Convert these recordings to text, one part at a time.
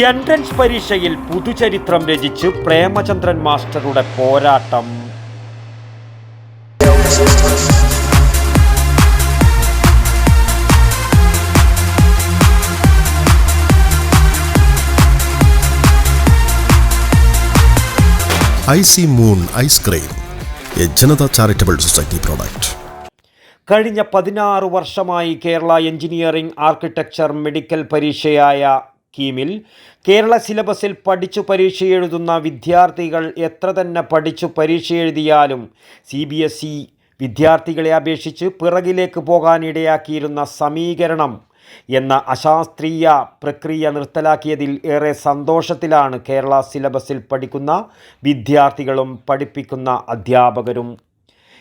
Entrance പരീക്ഷയിൽ പുതുചരിത്രം രചിച്ച് പ്രേമചന്ദ്രൻ മാസ്റ്ററുടെ പോരാട്ടം. Icy moon ice cream A Janata charitable society product. കഴിഞ്ഞ പതിനാറ് വർഷമായി കേരള എഞ്ചിനീയറിംഗ് ആർക്കിടെക്ചർ മെഡിക്കൽ പരീക്ഷയായ കീമിൽ. കേരള സിലബസിൽ പഠിച്ചു പരീക്ഷ എഴുതുന്ന വിദ്യാർത്ഥികൾ എത്ര തന്നെ പഠിച്ചു പരീക്ഷ എഴുതിയാലും സി ബി എസ് ഇ വിദ്യാർത്ഥികളെ അപേക്ഷിച്ച് പിറകിലേക്ക് പോകാനിടയാക്കിയിരുന്ന സമീകരണം എന്ന അശാസ്ത്രീയ പ്രക്രിയ നിർത്തലാക്കിയതിൽ ഏറെ സന്തോഷത്തിലാണ് കേരള സിലബസിൽ പഠിക്കുന്ന വിദ്യാർത്ഥികളും പഠിപ്പിക്കുന്ന അധ്യാപകരും.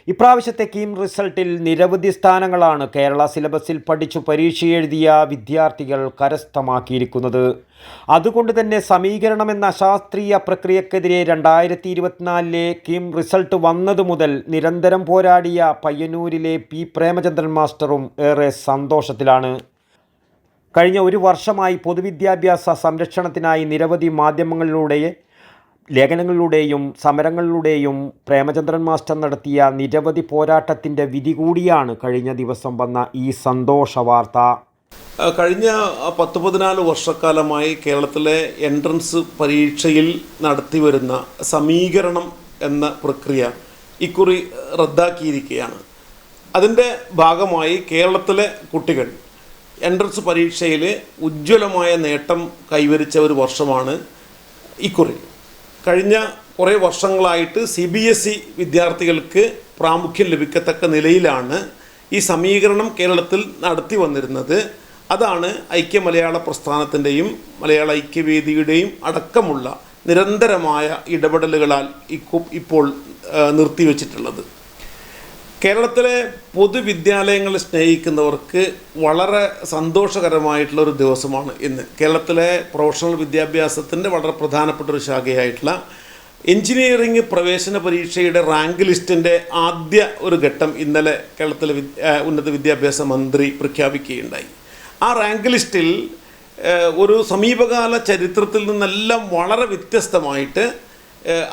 ഇപ്രാവശ്യത്തെ കീം റിസൾട്ടിൽ നിരവധി സ്ഥാനങ്ങളാണ് കേരള സിലബസിൽ പഠിച്ചു പരീക്ഷ എഴുതിയ വിദ്യാർത്ഥികൾ കരസ്ഥമാക്കിയിരിക്കുന്നത്. അതുകൊണ്ട് തന്നെ സമീകരണം എന്ന ശാസ്ത്രീയ പ്രക്രിയക്കെതിരെ രണ്ടായിരത്തി ഇരുപത്തിനാലിലെ കീം റിസൾട്ട് വന്നതു മുതൽ നിരന്തരം പോരാടിയ പയ്യന്നൂരിലെ പി പ്രേമചന്ദ്രൻ മാസ്റ്ററും ഏറെ സന്തോഷത്തിലാണ്. കഴിഞ്ഞ ഒരു വർഷമായി പൊതുവിദ്യാഭ്യാസ സംരക്ഷണത്തിനായി നിരവധി മാധ്യമങ്ങളിലൂടെ ലേഖനങ്ങളിലൂടെയും സമരങ്ങളിലൂടെയും പ്രേമചന്ദ്രൻ മാസ്റ്റർ നടത്തിയ നിരവധി പോരാട്ടത്തിന്റെ വിധി കൂടിയാണ് കഴിഞ്ഞ ദിവസം വന്ന ഈ സന്തോഷ വാർത്ത. കഴിഞ്ഞ പത്ത് പതിനാല് വർഷക്കാലമായി കേരളത്തിലെ എൻട്രൻസ് പരീക്ഷയിൽ നടത്തിവരുന്ന സമീകരണം എന്ന പ്രക്രിയ ഇക്കുറി റദ്ദാക്കിയിരിക്കുകയാണ്. അതിന്റെ ഭാഗമായി കേരളത്തിലെ കുട്ടികൾ എൻട്രൻസ് പരീക്ഷയിൽ ഉജ്ജ്വലമായ നേട്ടം കൈവരിച്ച ഒരു വർഷമാണ് ഇക്കുറി. കഴിഞ്ഞ കുറേ വർഷങ്ങളായിട്ട് സി ബി എസ് ഇ വിദ്യാർത്ഥികൾക്ക് പ്രാമുഖ്യം ലഭിക്കത്തക്ക നിലയിലാണ് ഈ സമീകരണം കേരളത്തിൽ നടത്തി വന്നിരുന്നത്. അതാണ് ഐക്യ മലയാള പ്രസ്ഥാനത്തിന്റെയും മലയാള ഐക്യവേദിയുടെയും അടക്കമുള്ള നിരന്തരമായ ഇടപെടലുകളാൽ ഇപ്പോൾ നിർത്തിവെച്ചിട്ടുള്ളത്. കേരളത്തിലെ പൊതുവിദ്യാലയങ്ങളെ സ്നേഹിക്കുന്നവർക്ക് വളരെ സന്തോഷകരമായിട്ടുള്ള ഒരു ദിവസമാണ് ഇന്ന്. കേരളത്തിലെ പ്രൊഫഷണൽ വിദ്യാഭ്യാസത്തിന്റെ വളരെ പ്രധാനപ്പെട്ട ഒരു ശാഖയായിട്ടുള്ള എഞ്ചിനീയറിംഗ് പ്രവേശന പരീക്ഷയുടെ റാങ്ക് ലിസ്റ്റിന്റെ ആദ്യ ഒരു ഘട്ടം ഇന്നലെ കേരളത്തിലെ ഉന്നത വിദ്യാഭ്യാസ മന്ത്രി പ്രഖ്യാപിക്കുകയുണ്ടായി. ആ റാങ്ക് ലിസ്റ്റിൽ ഒരു സമീപകാല ചരിത്രത്തിൽ നിന്നെല്ലാം വളരെ വ്യത്യസ്തമായിട്ട്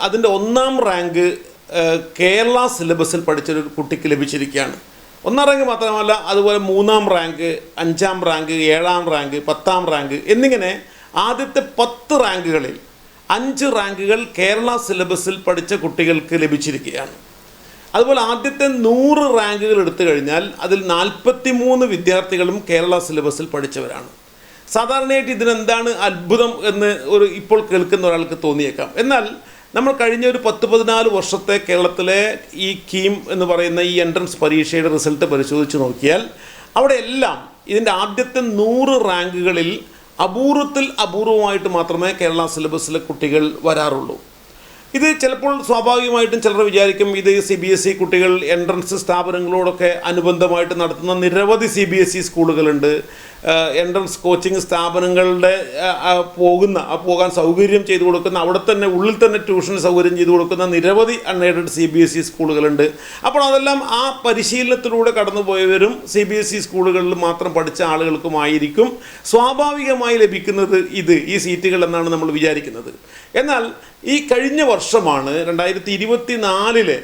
അതിന്റെ ഒന്നാം റാങ്ക് കേരള സിലബസിൽ പഠിച്ചൊരു കുട്ടിക്ക് ലഭിച്ചിരിക്കുകയാണ്. ഒന്നാം റാങ്ക് മാത്രമല്ല അതുപോലെ മൂന്നാം റാങ്ക് അഞ്ചാം റാങ്ക് ഏഴാം റാങ്ക് പത്താം റാങ്ക് എന്നിങ്ങനെ ആദ്യത്തെ പത്ത് റാങ്കുകളിൽ അഞ്ച് റാങ്കുകൾ കേരള സിലബസിൽ പഠിച്ച കുട്ടികൾക്ക് ലഭിച്ചിരിക്കുകയാണ്. അതുപോലെ ആദ്യത്തെ നൂറ് റാങ്കുകൾ എടുത്തു കഴിഞ്ഞാൽ അതിൽ നാൽപ്പത്തി മൂന്ന് വിദ്യാർത്ഥികളും കേരള സിലബസിൽ പഠിച്ചവരാണ്. സാധാരണയായിട്ട് ഇതിനെന്താണ് അത്ഭുതം എന്ന് ഒരു ഇപ്പോൾ കേൾക്കുന്ന ഒരാൾക്ക് തോന്നിയേക്കാം. എന്നാൽ നമ്മൾ കഴിഞ്ഞ ഒരു പത്ത് പതിനാല് വർഷത്തെ കേരളത്തിലെ ഈ കീം എന്ന് പറയുന്ന ഈ എൻട്രൻസ് പരീക്ഷയുടെ റിസൾട്ട് പരിശോധിച്ച് നോക്കിയാൽ അവിടെ എല്ലാം ഇതിന്റെ ആദ്യത്തെ നൂറ് റാങ്കുകളിൽ അപൂർവത്തിൽ അപൂർവമായിട്ട് മാത്രമേ കേരള സിലബസിലെ കുട്ടികൾ വരാറുള്ളൂ. ഇത് ചിലപ്പോൾ സ്വാഭാവികമായിട്ടും ചിലർ വിചാരിക്കും ഇത് സി ബി എസ് ഇ കുട്ടികൾ എൻട്രൻസ് സ്ഥാപനങ്ങളോടൊക്കെ അനുബന്ധമായിട്ട് നടത്തുന്ന നിരവധി സി ബി എസ് ഇ സ്കൂളുകളുണ്ട്. എൻട്രൻസ് കോച്ചിങ് സ്ഥാപനങ്ങളുടെ പോകുന്ന പോകാൻ സൗകര്യം ചെയ്തു കൊടുക്കുന്ന അവിടെ തന്നെ ഉള്ളിൽ തന്നെ ട്യൂഷൻ സൗകര്യം ചെയ്തു കൊടുക്കുന്ന നിരവധി unaided C B S E സ്കൂളുകളുണ്ട്. അപ്പോൾ അതെല്ലാം ആ പരിശീലനത്തിലൂടെ കടന്നുപോയവരും സി ബി എസ് ഇ സ്കൂളുകളിൽ മാത്രം പഠിച്ച ആളുകൾക്കുമായിരിക്കും സ്വാഭാവികമായി ലഭിക്കുന്നത് ഇത് ഈ സീറ്റുകൾ എന്നാണ് നമ്മൾ വിചാരിക്കുന്നത്. എന്നാൽ ഈ കഴിഞ്ഞ വർഷമാണ് രണ്ടായിരത്തി ഇരുപത്തി നാലിലെ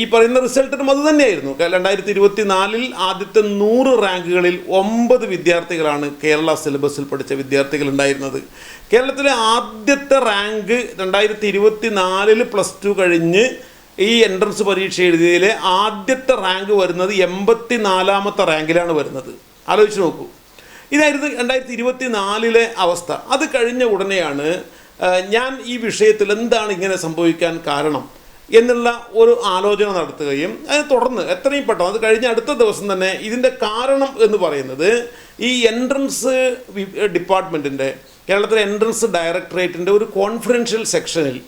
ഈ പറയുന്ന റിസൾട്ടിനും അത് തന്നെയായിരുന്നു. രണ്ടായിരത്തി ഇരുപത്തി നാലിൽ ആദ്യത്തെ നൂറ് റാങ്കുകളിൽ ഒമ്പത് വിദ്യാർത്ഥികളാണ് കേരള സിലബസിൽ പഠിച്ച വിദ്യാർത്ഥികൾ ഉണ്ടായിരുന്നത് കേരളത്തിലെ ആദ്യത്തെ റാങ്ക് രണ്ടായിരത്തി ഇരുപത്തി നാലിൽ പ്ലസ് ടു കഴിഞ്ഞ് ഈ എൻട്രൻസ് പരീക്ഷ എഴുതിയതിലെ ആദ്യത്തെ റാങ്ക് വരുന്നത് എൺപത്തി നാലാമത്തെ റാങ്കിലാണ് വരുന്നത്. ആലോചിച്ച് നോക്കൂ. ഇതായിരുന്നു രണ്ടായിരത്തി ഇരുപത്തി നാലിലെ അവസ്ഥ. അത് കഴിഞ്ഞ ഉടനെയാണ് ഞാൻ ഈ വിഷയത്തിൽ എന്താണ് ഇങ്ങനെ സംഭവിക്കാൻ കാരണം? എന്നുള്ള ഒരു ആലോചന നടത്തുകയും അതിനെ തുടർന്ന് എത്രയും പെട്ടെന്ന് അത് കഴിഞ്ഞ അടുത്ത ദിവസം തന്നെ ഇതിന്റെ കാരണം എന്ന് പറയുന്നത് ഈ എൻട്രൻസ് ഡിപ്പാർട്ട്മെന്റിന്റെ കേരളത്തിലെ എൻട്രൻസ് ഡയറക്ടറേറ്റിന്റെ ഒരു കോൺഫിഡൻഷ്യൽ സെക്ഷനിൽ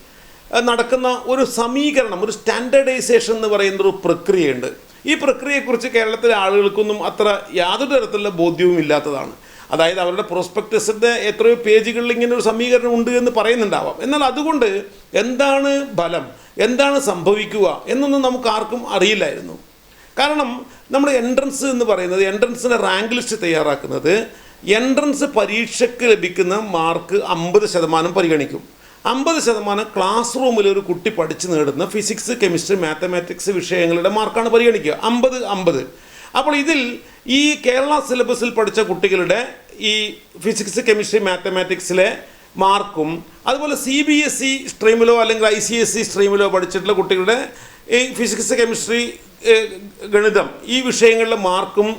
നടക്കുന്ന ഒരു സമീകരണം ഒരു സ്റ്റാൻഡേർഡൈസേഷൻ എന്ന് പറയുന്ന ഒരു പ്രക്രിയയുണ്ട്. ഈ പ്രക്രിയയെക്കുറിച്ച് കേരളത്തിലെ ആളുകൾക്കൊന്നും അത്ര യാതൊരു തരത്തിലുള്ള ബോധ്യവും ഇല്ലാത്തതാണ് അതായത് അവരുടെ പ്രോസ്പെക്ടസിന്റെ എത്രയോ പേജുകളിൽ ഇങ്ങനെ ഒരു സമീകരണം ഉണ്ട് എന്ന് പറയുന്നുണ്ടാവാം. എന്നാൽ അതുകൊണ്ട് എന്താണ് ഫലം? എന്താണ് സംഭവിക്കുക? എന്നൊന്നും നമുക്ക് ആർക്കും അറിയില്ലായിരുന്നു. കാരണം നമ്മൾ എൻട്രൻസ് എന്ന് പറയുന്നത് എൻട്രൻസിന്റെ റാങ്ക് ലിസ്റ്റ് തയ്യാറാക്കുന്നത് എൻട്രൻസ് പരീക്ഷയ്ക്ക് ലഭിക്കുന്ന മാർക്ക് അമ്പത് ശതമാനം പരിഗണിക്കും. അമ്പത് ശതമാനം ക്ലാസ് റൂമിൽ ഒരു കുട്ടി പഠിച്ച് നേടുന്ന ഫിസിക്സ് കെമിസ്ട്രി മാത്തമാറ്റിക്സ് വിഷയങ്ങളുടെ മാർക്കാണ് പരിഗണിക്കുക. അമ്പത് അമ്പത്. അപ്പോൾ ഇതിൽ ഈ കേരള സിലബസിൽ പഠിച്ച കുട്ടികളുടെ ഈ ഫിസിക്സ് കെമിസ്ട്രി മാത്തമാറ്റിക്സിലെ മാർക്കും അതുപോലെ സി ബി എസ് ഇ സ്ട്രീമിലോ അല്ലെങ്കിൽ ഐ സി എസ് ഇ സ്ട്രീമിലോ പഠിച്ചിട്ടുള്ള കുട്ടികളുടെ ഈ ഫിസിക്സ് കെമിസ്ട്രി ഗണിതം ഈ വിഷയങ്ങളിലെ മാർക്കും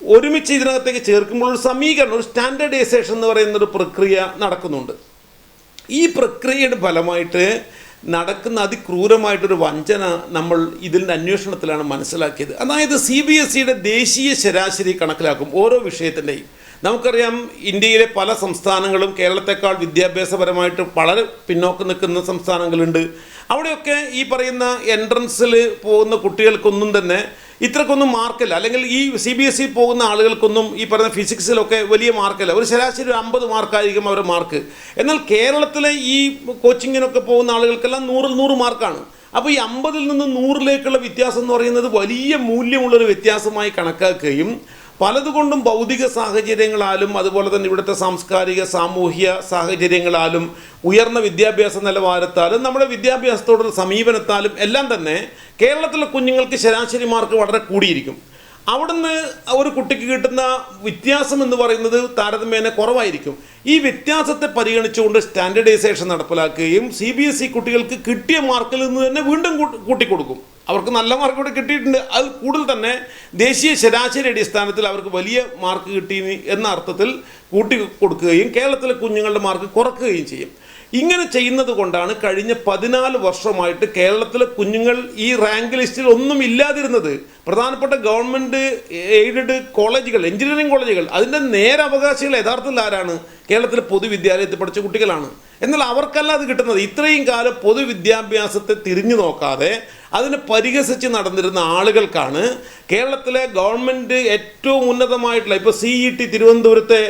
ഒരുമിച്ച് ഇതിനകത്തേക്ക് ചേർക്കുമ്പോൾ ഒരു സമീകരണം ഒരു സ്റ്റാൻഡേർഡൈസേഷൻ എന്ന് പറയുന്നൊരു പ്രക്രിയ നടക്കുന്നുണ്ട്. ഈ പ്രക്രിയയുടെ ഫലമായിട്ട് നടക്കുന്ന അതിക്രൂരമായിട്ടൊരു വഞ്ചന നമ്മൾ ഇതിന്റെ അന്വേഷണത്തിലാണ് മനസ്സിലാക്കിയത്. അതായത് സി ബി എസ് സിയുടെ ദേശീയ ശരാശരി കണക്കിലാക്കും ഓരോ വിഷയത്തിന്റെയും. നമുക്കറിയാം ഇന്ത്യയിലെ പല സംസ്ഥാനങ്ങളും കേരളത്തെക്കാൾ വിദ്യാഭ്യാസപരമായിട്ട് വളരെ പിന്നോക്കം നിൽക്കുന്ന സംസ്ഥാനങ്ങളുണ്ട്. അവിടെയൊക്കെ ഈ പറയുന്ന എൻട്രൻസിൽ പോകുന്ന കുട്ടികൾക്കൊന്നും തന്നെ ഇത്രക്കൊന്നും മാർക്കില്ല. അല്ലെങ്കിൽ ഈ സി ബി എസ് ഇ പോകുന്ന ആളുകൾക്കൊന്നും ഈ പറയുന്ന ഫിസിക്സിലൊക്കെ വലിയ മാർക്കല്ല. ഒരു ശരാശരി ഒരു അമ്പത് മാർക്കായിരിക്കും അവരുടെ മാർക്ക്. എന്നാൽ കേരളത്തിലെ ഈ കോച്ചിങ്ങിനൊക്കെ പോകുന്ന ആളുകൾക്കെല്ലാം നൂറിൽ നൂറ് മാർക്കാണ്. അപ്പോൾ ഈ അമ്പതിൽ നിന്ന് നൂറിലേക്കുള്ള വ്യത്യാസം എന്ന് പറയുന്നത് വലിയ മൂല്യമുള്ളൊരു വ്യത്യാസമായി കണക്കാക്കുകയും പലതുകൊണ്ടും ഭൗതിക സാഹചര്യങ്ങളാലും അതുപോലെ തന്നെ ഇവിടുത്തെ സാംസ്കാരിക സാമൂഹ്യ സാഹചര്യങ്ങളാലും ഉയർന്ന വിദ്യാഭ്യാസ നിലവാരത്താലും നമ്മുടെ വിദ്യാഭ്യാസത്തോടുള്ള സമീപനത്താലും എല്ലാം തന്നെ കേരളത്തിലെ കുഞ്ഞുങ്ങൾക്ക് ശരാശരി മാർക്ക് വളരെ കൂടിയിരിക്കും. അവിടുന്ന് ഒരു കുട്ടിക്ക് കിട്ടുന്ന വ്യത്യാസം എന്ന് പറയുന്നത് താരതമ്യേന കുറവായിരിക്കും. ഈ വ്യത്യാസത്തെ പരിഗണിച്ചുകൊണ്ട് സ്റ്റാൻഡേർഡൈസേഷൻ നടപ്പിലാക്കുകയും സി ബി എസ് ഇ കുട്ടികൾക്ക് കിട്ടിയ മാർക്കിൽ നിന്ന് തന്നെ വീണ്ടും കൂട്ടി- കൂട്ടിക്കൊടുക്കും. അവർക്ക് നല്ല മാർക്ക് ഇവിടെ കിട്ടിയിട്ടുണ്ട്. അത് കൂടുതൽ തന്നെ ദേശീയ ശരാശരി അടിസ്ഥാനത്തിൽ അവർക്ക് വലിയ മാർക്ക് കിട്ടി എന്ന അർത്ഥത്തിൽ കൂട്ടി കൊടുക്കുകയും കേരളത്തിലെ കുഞ്ഞുങ്ങളുടെ മാർക്ക് കുറക്കുകയും ചെയ്യും. ഇങ്ങനെ ചെയ്യുന്നത് കൊണ്ടാണ് കഴിഞ്ഞ പതിനാല് വർഷമായിട്ട് കേരളത്തിലെ കുഞ്ഞുങ്ങൾ ഈ റാങ്ക് ലിസ്റ്റിൽ ഒന്നും ഇല്ലാതിരുന്നത്. പ്രധാനപ്പെട്ട ഗവൺമെന്റ് എയ്ഡഡ് കോളേജുകൾ എഞ്ചിനീയറിംഗ് കോളേജുകൾ അതിന്റെ നേരവകാശികൾ യഥാർത്ഥത്തിൽ ആരാണ്? കേരളത്തിലെ പൊതുവിദ്യാലയത്തിൽ പഠിച്ച കുട്ടികളാണ്. എന്നാൽ അവർക്കല്ല അത് കിട്ടുന്നത്. ഇത്രയും കാലം പൊതുവിദ്യാഭ്യാസത്തെ തിരിഞ്ഞു നോക്കാതെ അതിനെ പരിഹസിച്ച് നടന്നിരുന്ന ആളുകൾക്കാണ് കേരളത്തിലെ ഗവൺമെന്റ് ഏറ്റവും ഉന്നതമായിട്ടുള്ള ഇപ്പോൾ സി ഇ ടി തിരുവനന്തപുരത്തെ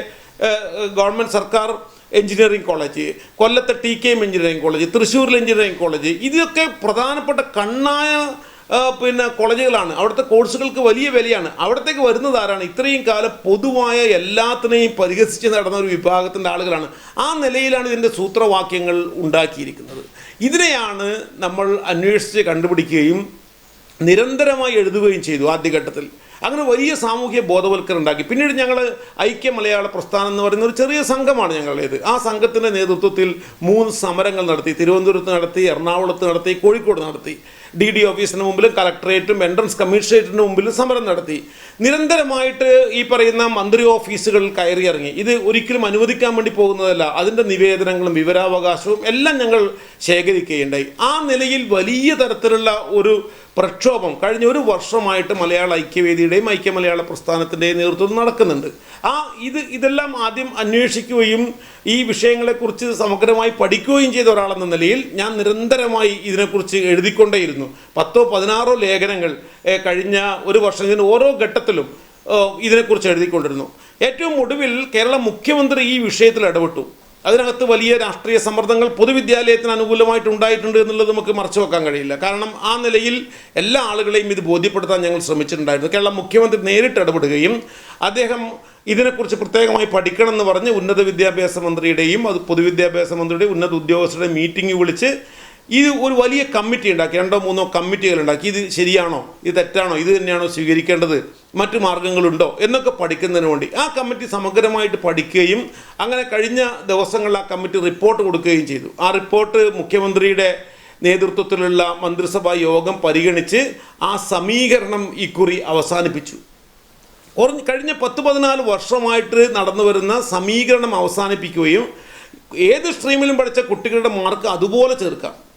ഗവൺമെന്റ് സർക്കാർ എഞ്ചിനീയറിംഗ് കോളേജ് കൊല്ലത്തെ T K M engineering college തൃശ്ശൂരിൽ എഞ്ചിനീയറിംഗ് കോളേജ് ഇതൊക്കെ പ്രധാനപ്പെട്ട കണ്ണായ പിന്നെ കോളേജുകളാണ്. അവിടുത്തെ കോഴ്സുകൾക്ക് വലിയ വിലയാണ്. അവിടത്തേക്ക് വരുന്നത് ആരാണ്? ഇത്രയും കാലം പൊതുവായ എല്ലാത്തിനെയും പരിഹസിച്ച് നടന്ന ഒരു വിഭാഗത്തിന്റെ ആളുകളാണ്. ആ നിലയിലാണ് ഇതിന്റെ സൂത്രവാക്യങ്ങൾ ഉണ്ടാക്കിയിരിക്കുന്നത്. ഇതിനെയാണ് നമ്മൾ അന്വേഷിച്ച് കണ്ടുപിടിക്കുകയും നിരന്തരമായി എഴുതുകയും ചെയ്തു ആദ്യഘട്ടത്തിൽ. അങ്ങനെ വലിയ സാമൂഹ്യ ബോധവൽക്കരണം ഉണ്ടാക്കി. പിന്നീട് ഞങ്ങൾ ഐക്യ മലയാള പ്രസ്ഥാനം എന്ന് പറയുന്ന ഒരു ചെറിയ സംഘമാണ് ഞങ്ങളുടേത്. ആ സംഘത്തിന്റെ നേതൃത്വത്തിൽ മൂന്ന് സമരങ്ങൾ നടത്തി. തിരുവനന്തപുരത്ത് നടത്തി എറണാകുളത്ത് നടത്തി കോഴിക്കോട് നടത്തി. ഡി ഡി ഓഫീസിന് മുമ്പിലും കളക്ടറേറ്റും എൻട്രൻസ് കമ്മീഷണറേറ്റിന് മുമ്പിലും സമരം നടത്തി. നിരന്തരമായിട്ട് ഈ പറയുന്ന മന്ത്രി ഓഫീസുകളിൽ കയറി ഇറങ്ങി. ഇത് ഒരിക്കലും അനുവദിക്കാൻ വേണ്ടി പോകുന്നതല്ല. അതിന്റെ നിവേദനങ്ങളും വിവരാവകാശവും എല്ലാം ഞങ്ങൾ ശേഖരിക്കുകയുണ്ടായി. ആ നിലയിൽ വലിയ തരത്തിലുള്ള ഒരു പ്രക്ഷോഭം. കഴിഞ്ഞ ഒരു വർഷമായിട്ട് മലയാള ഐക്യവേദിയുടെയും ഐക്യ മലയാള പ്രസ്ഥാനത്തിന്റെയും നേതൃത്വം നടക്കുന്നുണ്ട്. ആ ഇത് ഇതെല്ലാം ആദ്യം അന്വേഷിക്കുകയും ഈ വിഷയങ്ങളെക്കുറിച്ച് സമഗ്രമായി പഠിക്കുകയും ചെയ്ത ഒരാളെന്ന നിലയിൽ ഞാൻ നിരന്തരമായി ഇതിനെക്കുറിച്ച് എഴുതിക്കൊണ്ടേയിരുന്നു. പത്തോ പതിനാറോ ലേഖനങ്ങൾ കഴിഞ്ഞ ഒരു വർഷത്തിന് ഓരോ ഘട്ടത്തിലും ഇതിനെക്കുറിച്ച് എഴുതിക്കൊണ്ടിരുന്നു. ഏറ്റവും ഒടുവിൽ കേരള മുഖ്യമന്ത്രി ഈ വിഷയത്തിൽ ഇടപെട്ടു. അതിനകത്ത് വലിയ രാഷ്ട്രീയ സമ്മർദ്ദങ്ങൾ പൊതുവിദ്യാലയത്തിന് അനുകൂലമായിട്ട് ഉണ്ടായിട്ടുണ്ട് എന്നുള്ളത് നമുക്ക് മറച്ചു വെക്കാൻ കഴിയില്ല. കാരണം ആ നിലയിൽ എല്ലാ ആളുകളെയും ഇത് ബോധ്യപ്പെടുത്താൻ ഞങ്ങൾ ശ്രമിച്ചിട്ടുണ്ടായിരുന്നു. കേരള മുഖ്യമന്ത്രി നേരിട്ട് ഇടപെടുകയും അദ്ദേഹം ഇതിനെക്കുറിച്ച് പ്രത്യേകമായി പഠിക്കണമെന്ന് പറഞ്ഞ് ഉന്നത വിദ്യാഭ്യാസ മന്ത്രിയുടെയും അത് പൊതുവിദ്യാഭ്യാസ മന്ത്രിയുടെയും ഉന്നത ഉദ്യോഗസ്ഥരുടെ മീറ്റിംഗ് വിളിച്ച് ഇത് ഒരു വലിയ കമ്മിറ്റി ഉണ്ടാക്കി രണ്ടോ മൂന്നോ കമ്മിറ്റികൾ ഉണ്ടാക്കി. ഇത് ശരിയാണോ? ഇത് തെറ്റാണോ? ഇത് തന്നെയാണോ സ്വീകരിക്കേണ്ടത്? മറ്റു മാർഗങ്ങളുണ്ടോ? എന്നൊക്കെ പഠിക്കുന്നതിന് വേണ്ടി. ആ കമ്മിറ്റി സമഗ്രമായിട്ട് പഠിക്കുകയും അങ്ങനെ കഴിഞ്ഞ ദിവസങ്ങളിൽ ആ കമ്മിറ്റി റിപ്പോർട്ട് കൊടുക്കുകയും ചെയ്തു. ആ റിപ്പോർട്ട് മുഖ്യമന്ത്രിയുടെ നേതൃത്വത്തിലുള്ള മന്ത്രിസഭാ യോഗം പരിഗണിച്ച് ആ സമീകരണം ഇക്കുറി അവസാനിപ്പിച്ചു. കുറഞ്ഞ് കഴിഞ്ഞ പത്ത് പതിനാല് വർഷമായിട്ട് നടന്നു വരുന്ന സമീകരണം അവസാനിപ്പിക്കുകയും ഏത് സ്ട്രീമിലും പഠിച്ച കുട്ടികളുടെ മാർക്ക് അതുപോലെ ചേർക്കാം.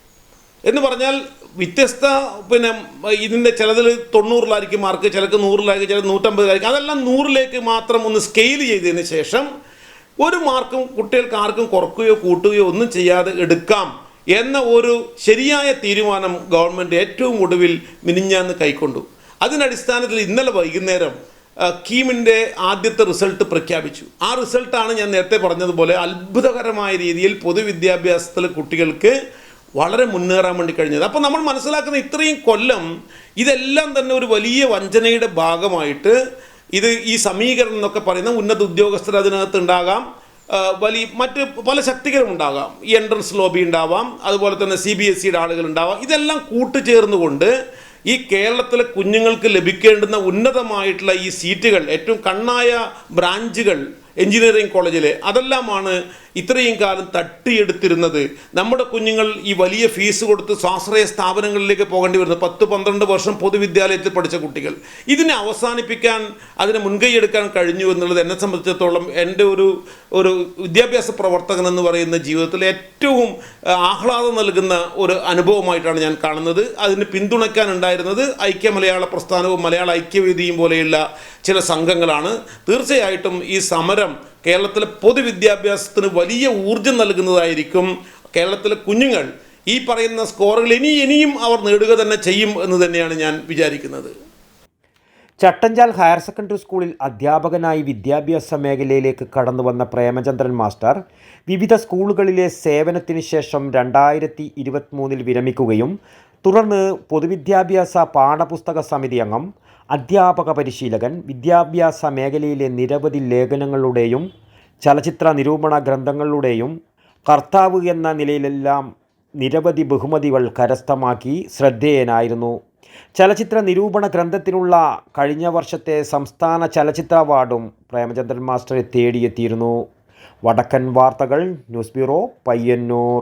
എന്ന് പറഞ്ഞാൽ വ്യത്യസ്ത പിന്നെ ഇതിന്റെ ചിലതിൽ തൊണ്ണൂറിലായിരിക്കും മാർക്ക് ചിലക്ക് നൂറിലായിരിക്കും ചില നൂറ്റമ്പതിലായിരിക്കും. അതെല്ലാം നൂറിലേക്ക് മാത്രം ഒന്ന് സ്കെയിൽ ചെയ്തതിന് ശേഷം ഒരു മാർക്കും കുട്ടികൾക്ക് ആർക്കും കുറക്കുകയോ കൂട്ടുകയോ ഒന്നും ചെയ്യാതെ എടുക്കാം എന്ന ഒരു ശരിയായ തീരുമാനം ഗവൺമെന്റ് ഏറ്റവും ഒടുവിൽ മിനിഞ്ഞാന്ന് കൈക്കൊണ്ടു. അതിനടിസ്ഥാനത്തിൽ ഇന്നലെ വൈകുന്നേരം കീമിന്റെ ആദ്യത്തെ റിസൾട്ട് പ്രഖ്യാപിച്ചു. ആ റിസൾട്ടാണ് ഞാൻ നേരത്തെ പറഞ്ഞതുപോലെ അത്ഭുതകരമായ രീതിയിൽ പൊതുവിദ്യാഭ്യാസത്തിലെ കുട്ടികൾക്ക് വളരെ മുന്നേറാൻ വേണ്ടി കഴിഞ്ഞത്. അപ്പോൾ നമ്മൾ മനസ്സിലാക്കുന്ന ഇത്രയും കൊല്ലം ഇതെല്ലാം തന്നെ ഒരു വലിയ വഞ്ചനയുടെ ഭാഗമായിട്ട് ഇത് ഈ സമീകരണം എന്നൊക്കെ പറയുന്ന ഉന്നത ഉദ്യോഗസ്ഥർ അതിനകത്ത് ഉണ്ടാകാം. വലിയ മറ്റ് പല ശക്തികളും ഉണ്ടാകാം. ഈ എൻട്രൻസ് ലോബി ഉണ്ടാവാം. അതുപോലെ തന്നെ സി ബി എസ് സിയുടെ ആളുകൾ ഉണ്ടാവാം. ഇതെല്ലാം കൂട്ടുചേർന്നുകൊണ്ട് ഈ കേരളത്തിലെ കുഞ്ഞുങ്ങൾക്ക് ലഭിക്കേണ്ടുന്ന ഉന്നതമായിട്ടുള്ള ഈ സീറ്റുകൾ ഏറ്റവും കണ്ണായ ബ്രാഞ്ചുകൾ എഞ്ചിനീയറിംഗ് കോളേജിലെ അതെല്ലാമാണ് ഇത്രയും കാലം തട്ടിയെടുത്തിരുന്നത് നമ്മുടെ കുഞ്ഞുങ്ങൾ ഈ വലിയ ഫീസ് കൊടുത്ത് സ്വാശ്രയ സ്ഥാപനങ്ങളിലേക്ക് പോകേണ്ടി വരുന്നത് പത്ത് പന്ത്രണ്ട് വർഷം പൊതുവിദ്യാലയത്തിൽ പഠിച്ച കുട്ടികൾ. ഇതിനെ അവസാനിപ്പിക്കാൻ അതിനെ മുൻകൈ എടുക്കാൻ കഴിഞ്ഞു എന്നുള്ളത് എന്നെ സംബന്ധിച്ചിടത്തോളം എന്റെ ഒരു ഒരു വിദ്യാഭ്യാസ പ്രവർത്തകൻ എന്ന് പറയുന്ന ജീവിതത്തിൽ ഏറ്റവും ആഹ്ലാദം നൽകുന്ന ഒരു അനുഭവമായിട്ടാണ് ഞാൻ കാണുന്നത്. അതിന് പിന്തുണയ്ക്കാനുണ്ടായിരുന്നത് ഐക്യ മലയാള പ്രസ്ഥാനവും മലയാള ഐക്യവേദിയും പോലെയുള്ള ചില സംഘങ്ങളാണ്. തീർച്ചയായിട്ടും ഈ സമരം കേരളത്തിലെ പൊതുവിദ്യാഭ്യാസത്തിന് വലിയ ഊർജം നൽകുന്നതായിരിക്കും കേരളത്തിലെ കുഞ്ഞുങ്ങൾ. ഈ പറയുന്ന സ്കോറുകൾ ഇനി ഇനിയും അവർ നേടുക തന്നെ ചെയ്യും എന്ന് തന്നെയാണ് ഞാൻ വിചാരിക്കുന്നത്. ചട്ടഞ്ചാൽ ഹയർ സെക്കൻഡറി സ്കൂളിൽ അധ്യാപകനായി വിദ്യാഭ്യാസ മേഖലയിലേക്ക് കടന്നു വന്ന പ്രേമചന്ദ്രൻ മാസ്റ്റർ വിവിധ സ്കൂളുകളിലെ സേവനത്തിന് ശേഷം രണ്ടായിരത്തി ഇരുപത്തിമൂന്നിൽ വിരമിക്കുകയും തുടർന്ന് പൊതുവിദ്യാഭ്യാസ പാഠപുസ്തക സമിതി അംഗം അധ്യാപക പരിശീലകൻ വിദ്യാഭ്യാസ മേഖലയിലെ നിരവധി ലേഖനങ്ങളുടെയും ചലച്ചിത്ര നിരൂപണ ഗ്രന്ഥങ്ങളുടെയും കർത്താവ് എന്ന നിലയിലെല്ലാം നിരവധി ബഹുമതികൾ കരസ്ഥമാക്കി ശ്രദ്ധേയനായിരുന്നു. ചലച്ചിത്ര നിരൂപണ ഗ്രന്ഥത്തിനുള്ള കഴിഞ്ഞ വർഷത്തെ സംസ്ഥാന ചലച്ചിത്ര അവാർഡും പ്രേമചന്ദ്രൻ മാസ്റ്ററെ തേടിയെത്തിയിരുന്നു. വടക്കൻ വാർത്തകൾ news bureau Payyanur.